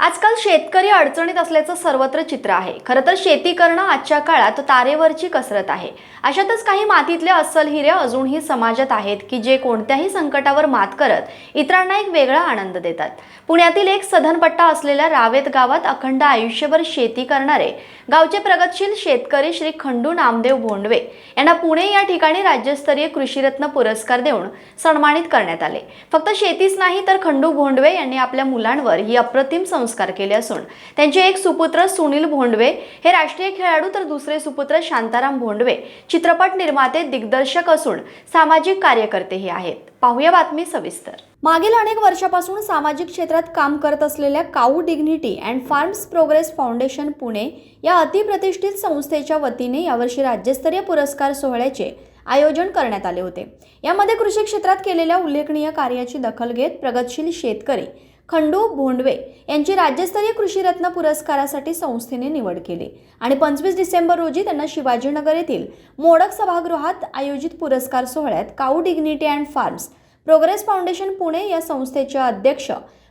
आजकाल शेतकरी अडचणीत असल्याचं सर्वत्र चित्र आहे. खरं तर शेती करणं आजच्या काळात तारेवरची कसरत आहे. अशातच काही मातीतले अस्सल हिरे अजूनही समाजात आहेत की जे कोणत्याही संकटावर मात करत इतरांना एक वेगळा आनंद देतात. पुण्यातील एक सधनपट्टा असलेल्या रावेत गावात अखंड आयुष्यभर शेती करणारे गावचे प्रगतशील शेतकरी श्री खंडू नामदेव भोंडवे यांना पुणे या ठिकाणी राज्यस्तरीय कृषीरत्न पुरस्कार देऊन सन्मानित करण्यात आले. फक्त शेतीच नाही तर खंडू भोंडवे यांनी आपल्या मुलांवर ही अप्रतिम संस्कार केले असून. त्यांचे एक सुपुत्र सुनील भोंडवे हे राष्ट्रीय खेळाडू तर दुसरे सुपुत्र शांताराम भोंडवे चित्रपट निर्माते दिग्दर्शक असून सामाजिक कार्यकर्तेही आहेत. पाहूया बातमी सविस्तर. मागील अनेक वर्षापासून सामाजिक क्षेत्रात काम करत असलेल्या cow dignity and farms progress foundation Pune या अतिप्रतिष्ठित संस्थेच्या वतीने यावर्षी राज्यस्तरीय पुरस्कार सोहळ्याचे आयोजन करण्यात आले होते. यामध्ये कृषी क्षेत्रात केलेल्या उल्लेखनीय कार्याची दखल घेत प्रगतशील शेतकरी खंडू भोंडवे यांची राज्यस्तरीय कृषीरत्न पुरस्कारासाठी संस्थेने निवड केली. आणि पंचवीस डिसेंबर रोजी त्यांना शिवाजीनगर येथील मोडक सभागृहात आयोजित पुरस्कार सोहळ्यात cow dignity and farms progress foundation Pune या संस्थेचे अध्यक्ष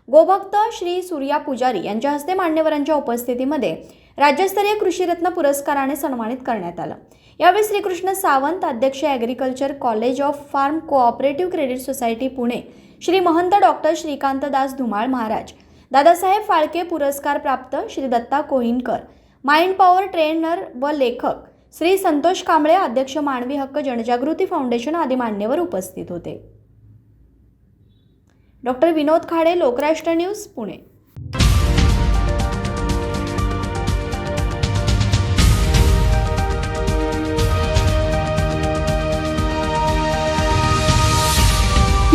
गोभक्त श्री सूर्या पुजारी यांच्या हस्ते मान्यवरांच्या उपस्थितीमध्ये राज्यस्तरीय कृषीरत्न पुरस्काराने सन्मानित करण्यात आलं. यावेळी श्रीकृष्ण सावंत अध्यक्ष agriculture college of farm cooperative credit society Pune. Shri Mahant doctor Shrikant Das Dhumal Maharaj. Dadasaheb Phalke पुरस्कार प्राप्त Shri Datta Kohinkar. Mind power trainer व लेखक श्री संतोष कांबळे अध्यक्ष मानवी हक्क जनजागृती फाउंडेशन आदी मान्यवर उपस्थित होते. Doctor Vinod Khade Lokrashtra news Pune.